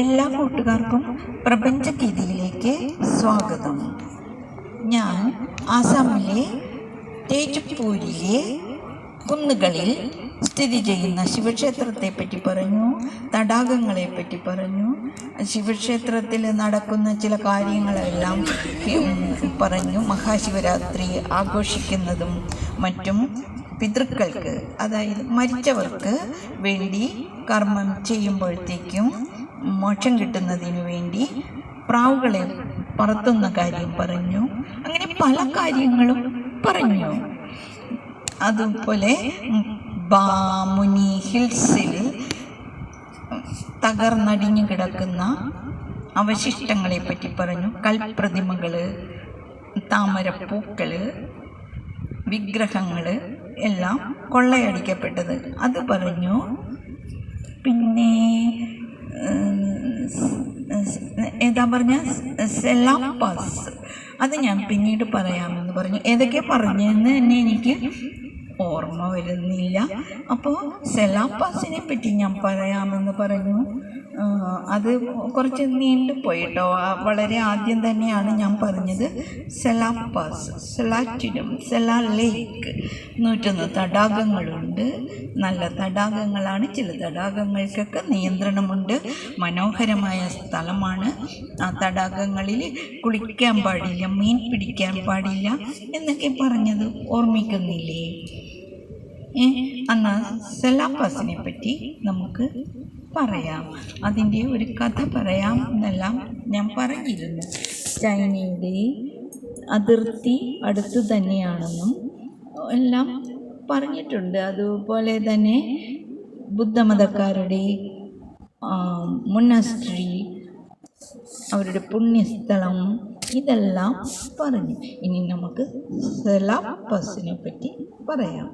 എല്ലാ കൂട്ടുകാർക്കും പ്രപഞ്ചഗീതിയിലേക്ക് സ്വാഗതം. ഞാൻ ആസാമിലെ തേജപ്പൂരിലെ കുന്നുകളിൽ സ്ഥിതി ചെയ്യുന്ന ശിവക്ഷേത്രത്തെ പറ്റി പറഞ്ഞു തടാകങ്ങളെ പറ്റി പറഞ്ഞു. ശിവക്ഷേത്രത്തിൽ നടക്കുന്ന ചില കാര്യങ്ങളെല്ലാം പറഞ്ഞു മഹാശിവരാത്രി ആഘോഷിക്കുന്നതും മറ്റും പിതൃക്കൾക്ക് അതായത് മരിച്ചവർക്ക് വേണ്ടി കർമ്മം ചെയ്യുമ്പോഴത്തേക്കും മോക്ഷം കിട്ടുന്നതിന് വേണ്ടി പ്രാവുകളെ പറത്തുന്ന കാര്യം പറഞ്ഞു. അങ്ങനെ പല കാര്യങ്ങളും പറഞ്ഞു. അതുപോലെ ബാമുനി ഹിൽസിൽ തകർന്നടിഞ്ഞു കിടക്കുന്ന അവശിഷ്ടങ്ങളെ പറ്റി പറഞ്ഞു. കൽപ്രതിമകൾ താമരപ്പൂക്കൾ വിഗ്രഹങ്ങൾ എല്ലാം കൊള്ളയടിക്കപ്പെട്ടത്. അത് പറഞ്ഞു. പിന്നെ ഏതാ പറഞ്ഞ സെലാപ്പസ് അത് ഞാൻ പിന്നീട് പറയാമെന്ന് പറഞ്ഞു. ഏതൊക്കെ പറഞ്ഞെന്ന് തന്നെ എനിക്ക് ഓർമ്മ വരുന്നില്ല. അപ്പോൾ സെലാപ്പസിനെ പറ്റി ഞാൻ പറയാമെന്ന് പറഞ്ഞു അത് കുറച്ച് നീണ്ടു പോയിട്ടോ. ആ, വളരെ ആദ്യം തന്നെയാണ് ഞാൻ പറഞ്ഞത്. സെലാപ്പാസ് സെലാറ്റിനും സെലാ ലേക്ക് നൂറ്റൊന്ന് തടാകങ്ങളുണ്ട്. നല്ല തടാകങ്ങളാണ്. ചില തടാകങ്ങൾക്കൊക്കെ നിയന്ത്രണമുണ്ട്. മനോഹരമായ സ്ഥലമാണ്. ആ തടാകങ്ങളിൽ കുളിക്കാൻ പാടില്ല മീൻ പിടിക്കാൻ പാടില്ല എന്നൊക്കെ പറഞ്ഞത് ഓർമ്മിക്കുന്നില്ലേ? എന്നാൽ സെലാപ്പാസിനെ പറ്റി നമുക്ക് പറയാം. അതിന്റെ ഒരു കഥ പറയാം എന്നെല്ലാം ഞാൻ പറഞ്ഞിരുന്നു. ചൈനയുടെ അതിർത്തി അടുത്ത് തന്നെയാണെന്നും എല്ലാം പറഞ്ഞിട്ടുണ്ട്. അതുപോലെ തന്നെ ബുദ്ധമതക്കാരുടെ മുന്നസ്ട്രി അവരുടെ പുണ്യസ്ഥലം ഇതെല്ലാം പറഞ്ഞു. ഇനി നമുക്ക് സെലാപ്പസിനെ പറ്റി പറയാം.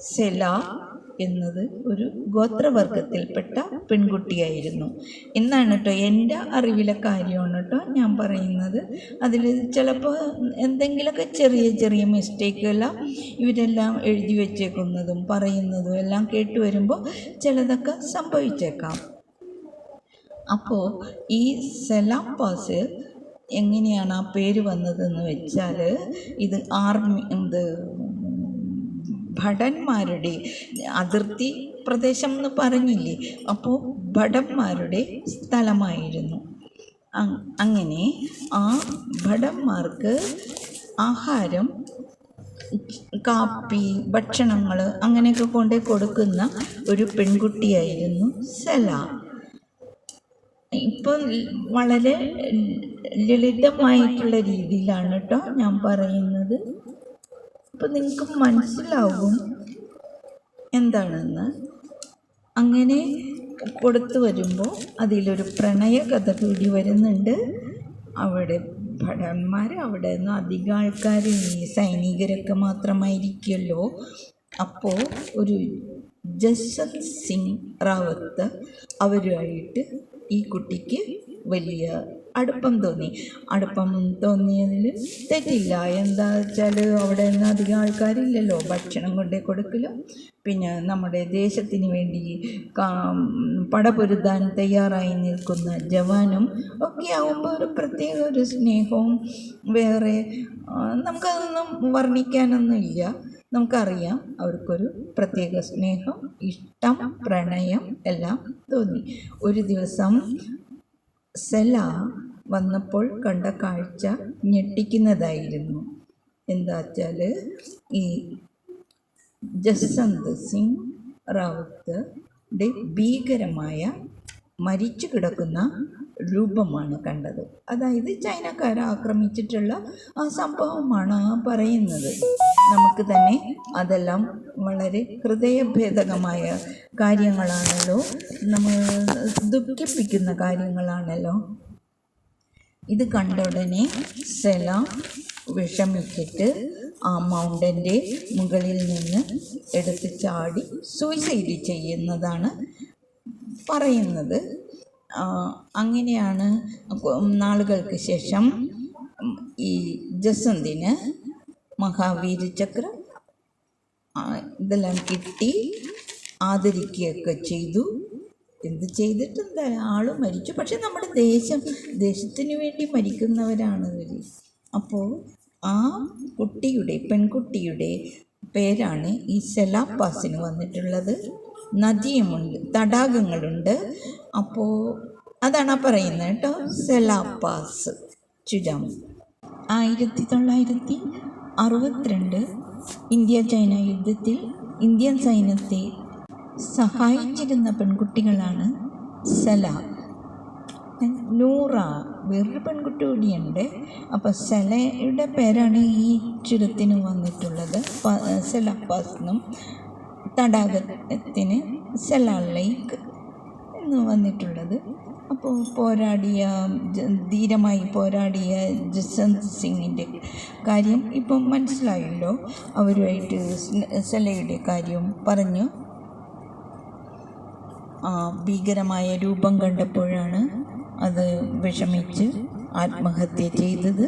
സെല എന്നത് ഒരു ഗോത്രവർഗത്തിൽപ്പെട്ട പെൺകുട്ടിയായിരുന്നു. എന്നാണ് കേട്ടോ എന്റെ അറിവിലെ കാര്യമാണ് കേട്ടോ ഞാൻ പറയുന്നത്. അതിൽ ചിലപ്പോൾ എന്തെങ്കിലുമൊക്കെ ചെറിയ ചെറിയ മിസ്റ്റേക്കെല്ലാം ഇവരെല്ലാം എഴുതി വെച്ചേക്കുന്നതും പറയുന്നതും എല്ലാം കേട്ട് വരുമ്പോൾ ചിലതൊക്കെ സംഭവിച്ചേക്കാം. അപ്പോൾ ഈ സെലാപ്പാസ് എങ്ങനെയാണ് ആ പേര് വന്നതെന്ന് വെച്ചാൽ ഇത് ആർമി ഇത് ഭടന്മാരുടെ അതിർത്തി പ്രദേശം എന്ന് പറഞ്ഞില്ലേ? അപ്പോൾ ഭടന്മാരുടെ സ്ഥലമായിരുന്നു. അങ്ങനെ ആ ഭടന്മാർക്ക് ആഹാരം കാപ്പി ഭക്ഷണങ്ങൾ അങ്ങനെയൊക്കെ കൊണ്ടേ കൊടുക്കുന്ന ഒരു പെൺകുട്ടിയായിരുന്നു സല. ഇപ്പം വളരെ ലളിതമായിട്ടുള്ള രീതിയിലാണ് കേട്ടോ ഞാൻ പറയുന്നത്. അപ്പം നിങ്ങൾക്ക് മനസ്സിലാവും എന്താണെന്ന്. അങ്ങനെ കൊടുത്തു വരുമ്പോൾ അതിലൊരു പ്രണയ കഥ കൂടി വരുന്നുണ്ട്. അവിടെ ഭടന്മാർ അവിടെ നിന്ന് അധികം ആൾക്കാർ ഈ സൈനികരൊക്കെ മാത്രമായിരിക്കുമല്ലോ അപ്പോൾ ഒരു ജസ്വന്ത് സിംഗ് റാവത്ത് അവരുമായിട്ട് ഈ കുട്ടിക്ക് വലിയ അടുപ്പം തോന്നി. അടുപ്പം തോന്നിയതിൽ തെറ്റില്ല. എന്താ വെച്ചാൽ അവിടെ നിന്ന് അധികം ആൾക്കാരില്ലല്ലോ ഭക്ഷണം കൊണ്ടേ കൊടുക്കലും. പിന്നെ നമ്മുടെ ദേശത്തിന് വേണ്ടി പടപൊരുതാൻ തയ്യാറായി നിൽക്കുന്ന ജവാനും ഒക്കെ ആകുമ്പോൾ ഒരു പ്രത്യേക ഒരു സ്നേഹവും വേറെ നമുക്കതൊന്നും വർണിക്കാനൊന്നുമില്ല നമുക്കറിയാം അവർക്കൊരു പ്രത്യേക സ്നേഹം ഇഷ്ടം പ്രണയം എല്ലാം തോന്നി. ഒരു ദിവസം സെല വന്നപ്പോൾ കണ്ട കാഴ്ച ഞെട്ടിക്കുന്നതായിരുന്നു. എന്താ വെച്ചാൽ ഈ ജസ്വന്ത് സിംഗ് റാവത്തിന്റെ ഭീകരമായ മരിച്ചു കിടക്കുന്ന രൂപമാണ് കണ്ടത്. അതായത് ചൈനക്കാരെ ആക്രമിച്ചിട്ടുള്ള ആ സംഭവമാണ് പറയുന്നത്. നമുക്ക് തന്നെ അതെല്ലാം വളരെ ഹൃദയഭേദകമായ കാര്യങ്ങളാണല്ലോ. നമ്മൾ ദുഃഖിപ്പിക്കുന്ന കാര്യങ്ങളാണല്ലോ. ഇത് കണ്ട ഉടനെ സെല വിഷമിച്ചിട്ട് ആ മൗണ്ടന്റെ മുകളിൽ നിന്ന് എടുത്ത് ചാടി സൂയിസൈഡ് ചെയ്യുന്നതാണ് പറയുന്നത്. അങ്ങനെയാണ് നാളുകൾക്ക് ശേഷം ഈ ജസന്തിന് മഹാവീര ചക്ര ആ, ഇതെല്ലാം കിട്ടി ആദരിക്കുകയൊക്കെ ചെയ്തു. എന്ത് ചെയ്തിട്ടെന്താ ആളും മരിച്ചു. പക്ഷെ നമ്മുടെ ദേശം ദേശത്തിന് വേണ്ടി മരിക്കുന്നവരാണ് ഇവർ അപ്പോൾ ആ കുട്ടിയുടെ പെൺകുട്ടിയുടെ പേരാണ് ഈ സെലാപ്പാസിന് വന്നിട്ടുള്ളത്. നദിയുമുണ്ട് തടാകങ്ങളുണ്ട്. അപ്പോൾ അതാണ് ആ പറയുന്നത് കേട്ടോ സെലാപ്പാസ് ചുരം. ആയിരത്തി തൊള്ളായിരത്തി അറുപത്തിരണ്ട് ഇന്ത്യ ചൈന യുദ്ധത്തിൽ ഇന്ത്യൻ സൈന്യത്തെ സഹായിച്ചിരുന്ന പെൺകുട്ടികളാണ് സല. നൂറ വേറൊരു പെൺകുട്ടി കൂടിയുണ്ട്. അപ്പോൾ സലയുടെ പേരാണ് ഈ ചുരത്തിന് വന്നിട്ടുള്ളത്. സെലപ്പാസ് എന്നും തടാകത്തിന് സെല ലേക്ക് എന്ന് വന്നിട്ടുള്ളത്. അപ്പോൾ പോരാടിയ ധീരമായി പോരാടിയ ജസ്വന്ത് സിംഗിന്റെ കാര്യം ഇപ്പം മനസ്സിലായല്ലോ. അവരുമായിട്ട് സലയുടെ കാര്യം പറഞ്ഞു. ഭീകരമായ രൂപം കണ്ടപ്പോഴാണ് അത് വിഷമിച്ച് ആത്മഹത്യ ചെയ്തത്.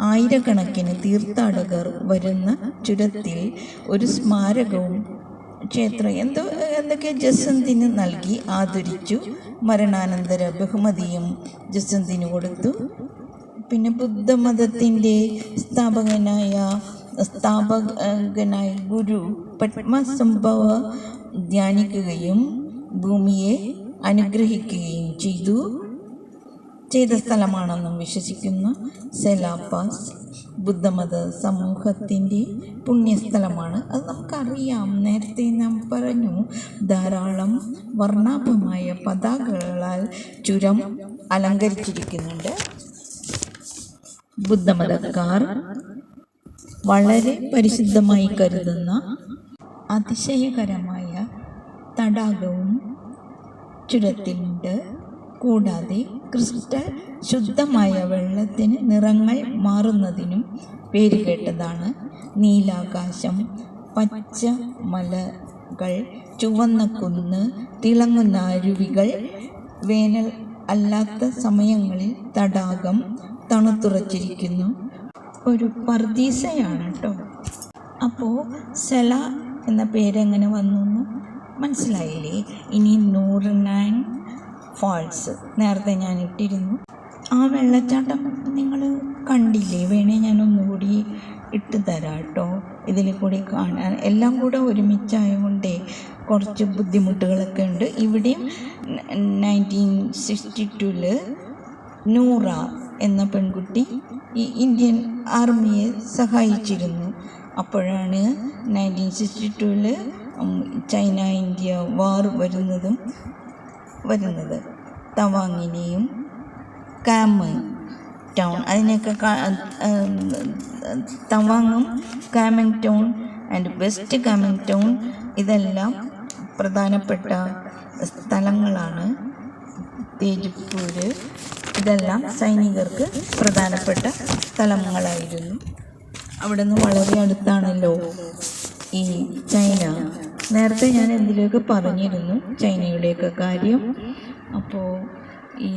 ആയിരക്കണക്കിന് തീർത്ഥാടകർ വരുന്ന ചുരത്തിൽ ഒരു സ്മാരകവും ക്ഷേത്രം എന്തോ എന്തൊക്കെ ജസന്തിന് നൽകി ആദരിച്ചു. മരണാനന്തര ബഹുമതിയും ജസന്തിന് കൊടുത്തു. പിന്നെ ബുദ്ധമതത്തിന്റെ സ്ഥാപകനായ സ്ഥാപകനായ ഗുരു പത്മസംഭവ ധ്യാനിക്കുകയും ഭൂമിയെ അനുഗ്രഹിക്കുകയും ചെയ്തു. ചെയ്ത സ്ഥലമാണെന്നും വിശ്വസിക്കുന്ന സെലാപാസ് ബുദ്ധമത സമൂഹത്തിന്റെ പുണ്യസ്ഥലമാണ്. അത് നമുക്കറിയാം. നേരത്തെ നാം പറഞ്ഞു ധാരാളം വർണാഭമായ പതാകകളാൽ ചുരം അലങ്കരിച്ചിരിക്കുന്നുണ്ട്. ബുദ്ധമതക്കാർ വളരെ പരിശുദ്ധമായി കരുതുന്ന അതിശയകരമായ തടാകവും ചുരത്തിലുണ്ട്. കൂടാതെ ക്രിസ്റ്റൽ ശുദ്ധമായ വെള്ളത്തിന് നിറങ്ങൾ മാറുന്നതിനും പേരുകേട്ടതാണ് നീലാകാശം പച്ച മലകൾ ചുവന്ന കുന്ന് തിളങ്ങുന്ന അരുവികൾ വേനൽ അല്ലാത്ത സമയങ്ങളിൽ തടാകം തണുത്തുറച്ചിരിക്കുന്നു. ഒരു പർദീസയാണ് കേട്ടോ അപ്പോൾ സെല എന്ന പേരെങ്ങനെ വന്നു? മനസ്സിലായില്ലേ? ഇനി നൂറ് നയൻ ഫോൾസ് നേരത്തെ ഞാൻ ഇട്ടിരുന്നു. ആ വെള്ളച്ചാട്ടം നിങ്ങൾ കണ്ടില്ലേ? വേണേ ഞാൻ ഒന്നുകൂടി ഇട്ട് തരാം കേട്ടോ. ഇതിൽ കൂടി കാണാൻ എല്ലാം കൂടെ ഒരുമിച്ചായതുകൊണ്ടേ കുറച്ച് ബുദ്ധിമുട്ടുകളൊക്കെ ഉണ്ട്. ഇവിടെയും നയന്റീൻ സിക്സ്റ്റി ടുവിൽ നൂറ എന്ന പെൺകുട്ടി ഈ ഇന്ത്യൻ ആർമിയെ സഹായിച്ചിരുന്നു. അപ്പോഴാണ് നയന്റീൻ സിക്സ്റ്റി ടൂവിൽ ചൈന ഇന്ത്യ വാർ വരുന്നതും വരുന്നത്. തവാങ്ങിനെയും കാമ് ടൗൺ. അതിനെയൊക്കെ തവാങ്ങും Kameng town and west Kameng town ഇതെല്ലാം പ്രധാനപ്പെട്ട സ്ഥലങ്ങളാണ്. തേജ്പൂര് ഇതെല്ലാം സൈനികർക്ക് പ്രധാനപ്പെട്ട സ്ഥലങ്ങളായിരുന്നു. അവിടെ നിന്ന് വളരെ അടുത്താണല്ലോ ഈ ചൈന. നേരത്തെ ഞാൻ എന്തിലൊക്കെ പറഞ്ഞിരുന്നു? ചൈനയുടെയൊക്കെ കാര്യം. അപ്പോൾ ഈ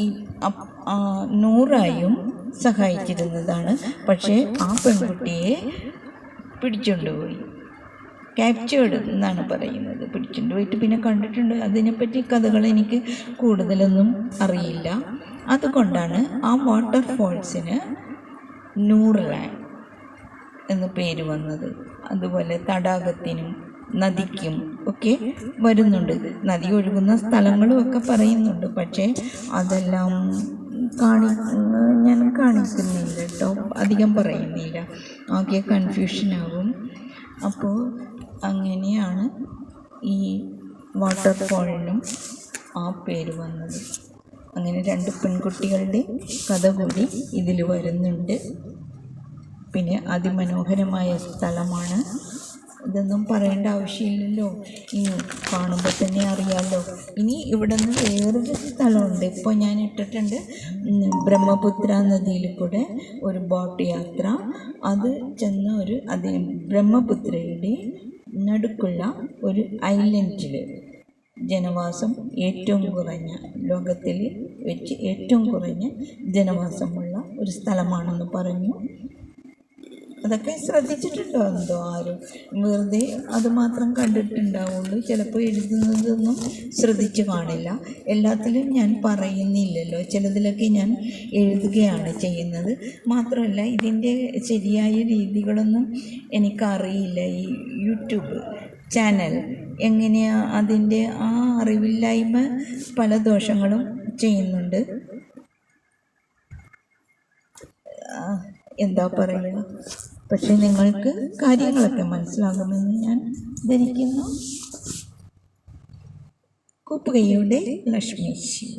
ഈ നൂറായും സഹായിച്ചിരുന്നതാണ്. പക്ഷേ ആ പെൺകുട്ടിയെ പിടിച്ചുകൊണ്ടുപോയി ക്യാപ്ചേർഡ് എന്നാണ് പറയുന്നത്. പിടിച്ചുകൊണ്ട് പോയിട്ട് പിന്നെ കണ്ടിട്ടുണ്ട്. അതിനെപ്പറ്റി കഥകൾ എനിക്ക് കൂടുതലൊന്നും അറിയില്ല. അതുകൊണ്ടാണ് ആ വാട്ടർഫോൾസിന് നൂർലാൻഡ് എന്ന് പേര് വന്നത്. അതുപോലെ തടാകത്തിനും നദിക്കും ഒക്കെ വരുന്നുണ്ട്. നദി ഒഴുകുന്ന സ്ഥലങ്ങളും ഒക്കെ പറയുന്നുണ്ട്. പക്ഷേ അതെല്ലാം കാണി ഞാൻ കാണിക്കുന്നില്ല കേട്ടോ. അധികം പറയുന്നില്ല. ആകെ കൺഫ്യൂഷനാകും അപ്പോൾ അങ്ങനെയാണ് ഈ വാട്ടർഫോളിനും ആ പേര് വന്നത്. അങ്ങനെ രണ്ട് പെൺകുട്ടികളുടെ കഥ കൂടി ഇതിൽ വരുന്നുണ്ട്. പിന്നെ അതിമനോഹരമായ സ്ഥലമാണ്. ഇതൊന്നും പറയേണ്ട ആവശ്യമില്ലല്ലോ. ഇനി കാണുമ്പോൾ തന്നെ അറിയാമല്ലോ ഇനി ഇവിടെ നിന്ന് വേറൊരു സ്ഥലമുണ്ട്. ഇപ്പോൾ ഞാൻ ഇട്ടിട്ടുണ്ട് ബ്രഹ്മപുത്ര നദിയിൽ കൂടെ ഒരു ബോട്ട് യാത്ര. അത് ചെന്ന ഒരു അത് ബ്രഹ്മപുത്രയുടെ നടുക്കുള്ള ഒരു ഐലൻഡിൽ ജനവാസം ഏറ്റവും കുറഞ്ഞ ലോകത്തിൽ വെച്ച് ഏറ്റവും കുറഞ്ഞ ജനവാസമുള്ള ഒരു സ്ഥലമാണെന്ന് പറഞ്ഞു. അതൊക്കെ ശ്രദ്ധിച്ചിട്ടുണ്ടോ എന്തോ ആരും? വെറുതെ അതുമാത്രം കണ്ടിട്ടുണ്ടാവുള്ളൂ. ചിലപ്പോൾ എഴുതുന്നതൊന്നും ശ്രദ്ധിച്ചു കാണില്ല. എല്ലാത്തിലും ഞാൻ പറയുന്നില്ലല്ലോ. ചിലതിലൊക്കെ ഞാൻ എഴുതുകയാണ് ചെയ്യുന്നത്. മാത്രമല്ല ഇതിന്റെ ശരിയായ രീതികളൊന്നും എനിക്കറിയില്ല. ഈ യൂട്യൂബ് ചാനൽ എങ്ങനെയാണ് അതിന്റെ ആ അറിവില്ലായ്മ പല ദോഷങ്ങളും ചെയ്യുന്നുണ്ട്. എന്താ പറയുക? പക്ഷെ നിങ്ങൾക്ക് കാര്യങ്ങളൊക്കെ മനസ്സിലാകുമെന്ന് ഞാൻ ധരിക്കുന്നു. കൂട്ടുകയുടെ ലക്ഷ്മി.